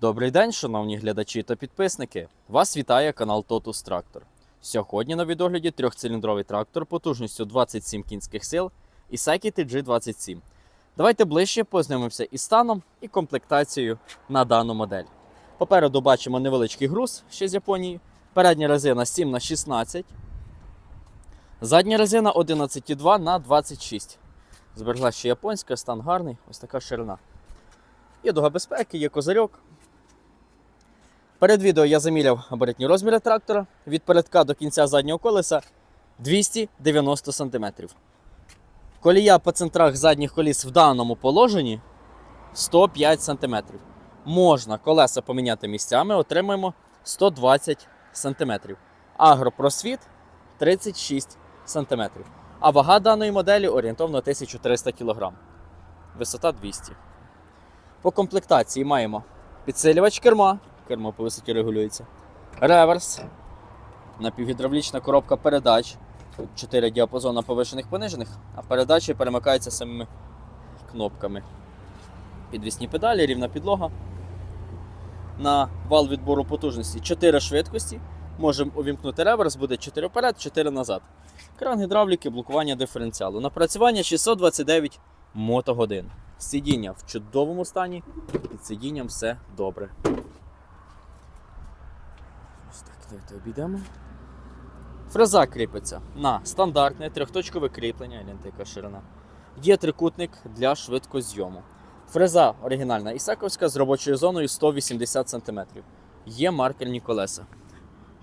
Добрий день, шановні глядачі та підписники. Вас вітає канал Totus Tractor. Сьогодні на відогляді трьохциліндровий трактор потужністю 27 кінських сил і Seki TG27. Давайте ближче познайомимося із станом і комплектацією на дану модель. Попереду бачимо невеличкий груз ще з Японії. Передня резина 7 на 16 Задня резина 11,2 на 26 Зберегла ще японська, стан гарний, ось така ширина. Є дуга безпеки, є козирьок. Перед відео я заміряв габаритні розміри трактора від передка до кінця заднього колеса 290 см. Колія по центрах задніх коліс в даному положенні 105 см. Можна колеса поміняти місцями, отримаємо 120 см. Агропросвіт 36 см. А вага даної моделі орієнтовно 1300 кг. Висота 200 По комплектації маємо підсилювач керма, кермо по висоті регулюється, реверс, напівгідравлічна коробка передач, Тут 4 діапазони повишених понижених, а передачі перемикаються самими кнопками. Підвісні педалі, рівна підлога. На вал відбору потужності 4 швидкості. Можемо увімкнути реверс, буде 4 вперед, 4 назад. Кран гідравліки, блокування диференціалу. Напрацювання 629 мотогодин. Сидіння в чудовому стані, під сидінням все добре. Давайте обійдемо. Фреза кріпиться на стандартне трьохточкове кріплення, гляньте, ширина. Є трикутник для швидкозйому. Фреза оригінальна ісаковська з робочою зоною 180 см. Є маркерні колеса.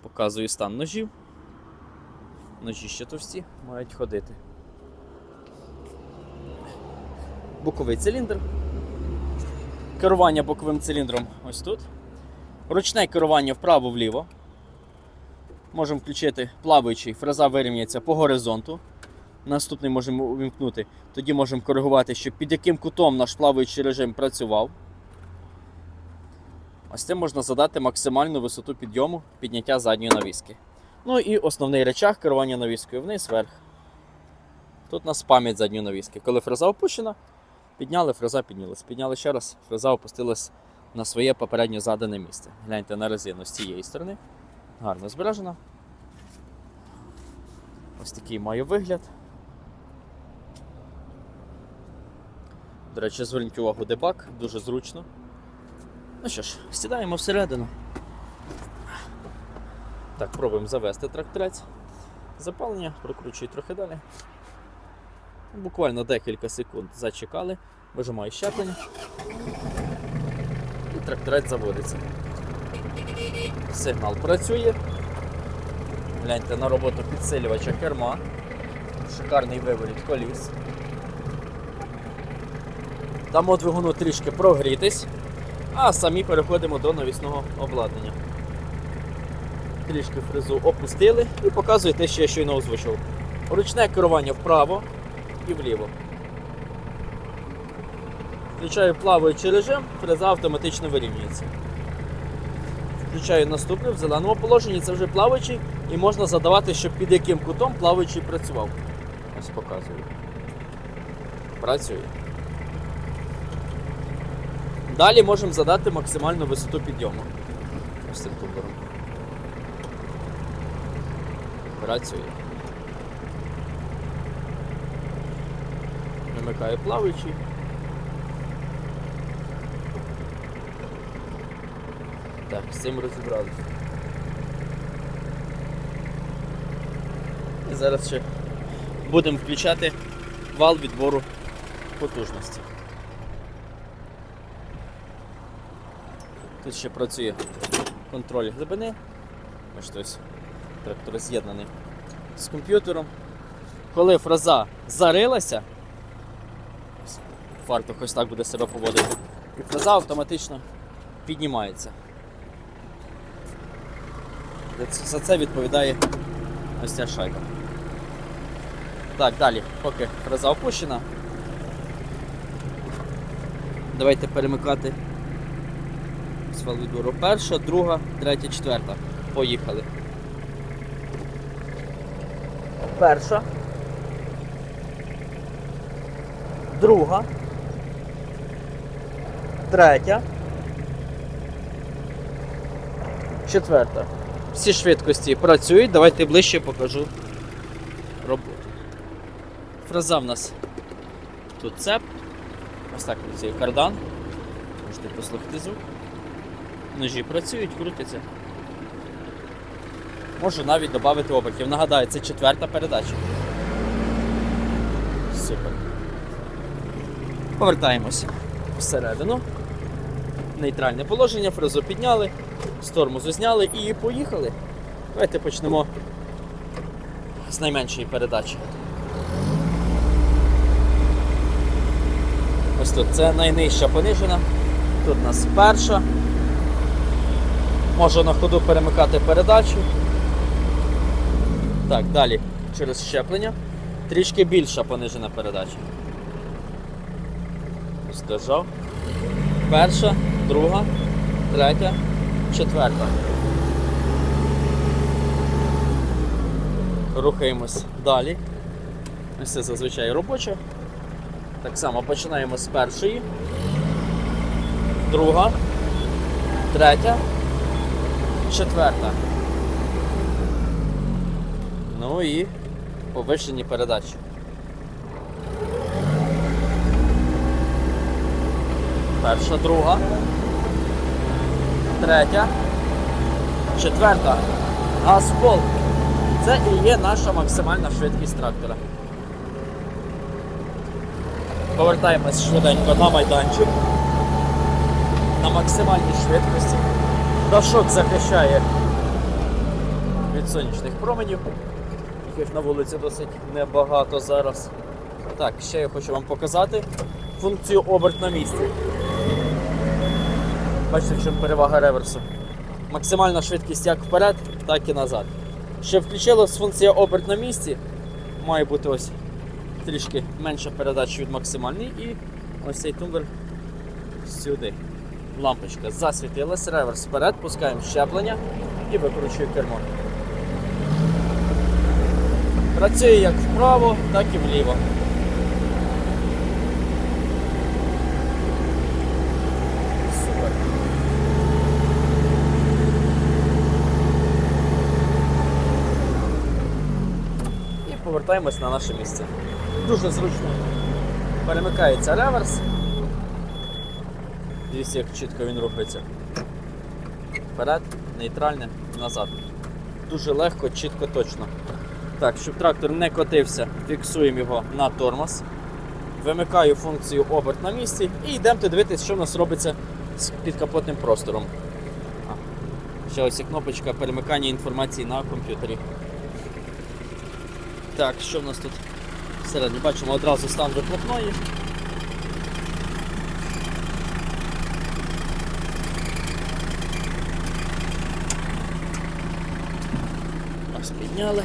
Показую стан ножів. Ножі ще товсті, мають ходити. Боковий циліндр. Керування боковим циліндром ось тут. Ручне керування вправо-вліво. Можемо включити плаваючий, фреза вирівняється по горизонту. Наступний можемо увімкнути. Тоді можемо коригувати, щоб під яким кутом наш плаваючий режим працював. Ось цим можна задати максимальну висоту підйому підняття задньої навіски. Ну і основний речах керування навіскою вниз вверх. Тут у нас пам'ять задньої навіски. Коли фреза опущена, підняли, фреза піднялась. Підняли ще раз, фреза опустилась на своє попередньо задане місце. Гляньте на резину з цієї сторони. Гарно збережена. Ось такий має вигляд. До речі, зверніть увагу дебак, дуже зручно. Ну що ж, сідаємо всередину. Так, пробуємо завести тракторець. Запалення, прокручую трохи далі. Буквально декілька секунд зачекали, вижимаю щеплення. І тракторець заводиться. Сигнал працює. Гляньте на роботу підсилювача керма. Шикарний виворіт коліс. Дамо двигуну трішки прогрітись, а самі переходимо до навісного обладнання. Трішки фрезу опустили і показую те, що я щойно озвучив. Ручне керування вправо і вліво. Включаю плаваючий режим, фреза автоматично вирівнюється. Включаю наступний в зеленому положенні, це вже плаваючий, і можна задавати, щоб під яким кутом плаваючий працював. Ось показую. Працює. Далі можемо задати максимальну висоту підйому. Ось цим тумблером. Працює. Вимикаю плаваючий. Так, з цим розібралися. І зараз ще будемо включати вал відбору потужності. Тут ще працює контроль глибини. Ось трактор з'єднаний з комп'ютером. Коли фраза зарилася, фартух ось так буде себе поводити, і фраза автоматично піднімається. За це відповідає ось ця шайба. Так, далі, поки фраза опущена. Давайте перемикати з валвідуру. Перша, друга, третя, четверта. Поїхали. Перша. Друга. Третя. четверта. Всі швидкості працюють. Давайте ближче покажу роботу. Фреза в нас тут цеп. Ось так працює кардан. Можете послухати звук. Ножі працюють, крутяться. Можу навіть додати обертів. Нагадаю, це четверта передача. Супер. Повертаємося всередину. Нейтральне положення, фрезу підняли, з тормозу зняли і поїхали. Давайте почнемо з найменшої передачі. Ось тут це найнижча понижена. Тут у нас перша. Можу на ходу перемикати передачу. Так, далі через щеплення. Трішки більша понижена передача. Ось держав. Перша, друга, третя, четверта. Рухаємось далі. Ось це зазвичай робоча. Так само починаємо з першої, друга, третя, четверта. Ну і повищені передачі. Перша, друга, третя, четверта. Газ пол. Це і є наша максимальна швидкість трактора. Повертаємось швиденько на майданчик. На максимальній швидкості. Дашок захищає від сонячних променів, яких на вулиці досить небагато зараз. Так, ще я хочу вам показати функцію оберт на місці. Бачите, в чому перевага реверсу. Максимальна швидкість як вперед, так і назад. Ще включилась функція оберт на місці. Має бути ось трішки менша передача від максимальної і ось цей тумблер сюди. Лампочка засвітилась, реверс вперед, пускаємо щеплення і викручує кермо. Працює як вправо, так і вліво. Супер. І повертаємось на наше місце. Дуже зручно перемикається реверс. Дивіться, як чітко він рухається. Вперед, нейтральне, назад. Дуже легко, чітко, точно. Так, щоб трактор не котився, фіксуємо його на тормоз. Вимикаю функцію оберт на місці і йдемо дивитися, що в нас робиться з підкапотним простором. Ще ось є кнопочка перемикання інформації на комп'ютері. Так, що в нас тут всередині? Бачимо одразу стан вихлопної. Ось підняли.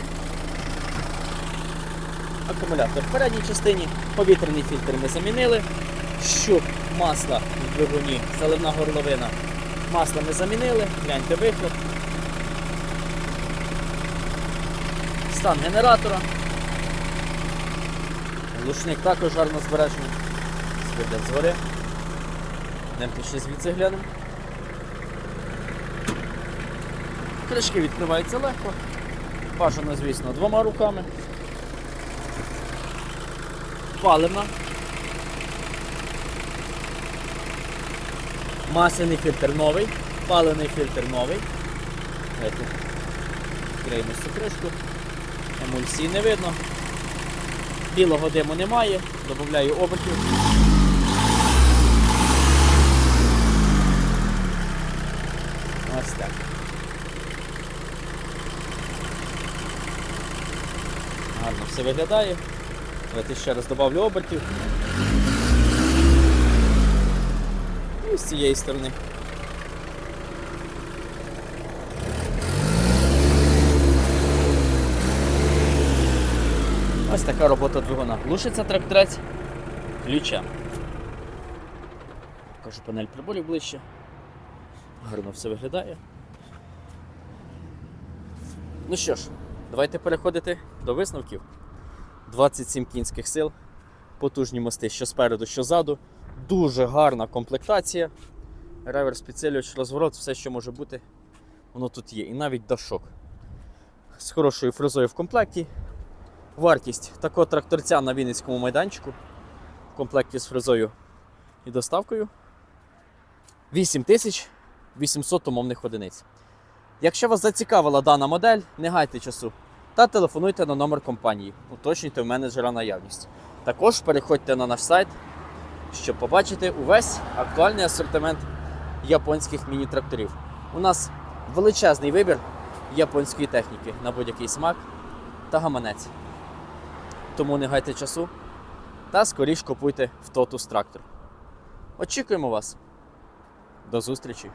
Акумулятор в передній частині, повітряний фільтр ми замінили. Щуп масла в двигуні, заливна горловина. Масло ми замінили, гляньте вихлоп. Стан генератора. Глушник також гарно збережений. Світлять згори. Йдемо ще звідси глянемо. Кришки відкриваються легко. Бажано, звісно, двома руками. Паливна. Масляний фільтр новий, паливний фільтр новий. Відкриємо цю кришку. Емульсії не видно. Білого диму немає, додаю обертів. Ось так. Гарно все виглядає. Давайте ще раз додавлю обертів. І з цієї сторони. Така робота двигуна. Глушиться тракторець ключем. Покажу панель приборів ближче. Гарно все виглядає. Ну що ж, давайте переходити до висновків. 27 кінських сил, потужні мости, що спереду, що ззаду. Дуже гарна комплектація. Реверс, підсилювач, розворот, все, що може бути Воно тут є. І навіть дашок. З хорошою фрезою в комплекті. Вартість такого тракторця на Вінницькому майданчику в комплекті з фрезою і доставкою 8800 умовних одиниць. Якщо вас зацікавила дана модель, не гайте часу та телефонуйте на номер компанії. Уточнюйте в менеджера наявність. Також переходьте на наш сайт, щоб побачити увесь актуальний асортимент японських міні-тракторів. У нас величезний вибір японської техніки на будь-який смак та гаманець. Тому не гайте часу та скоріш купуйте в Totus трактор. Очікуємо вас. До зустрічі!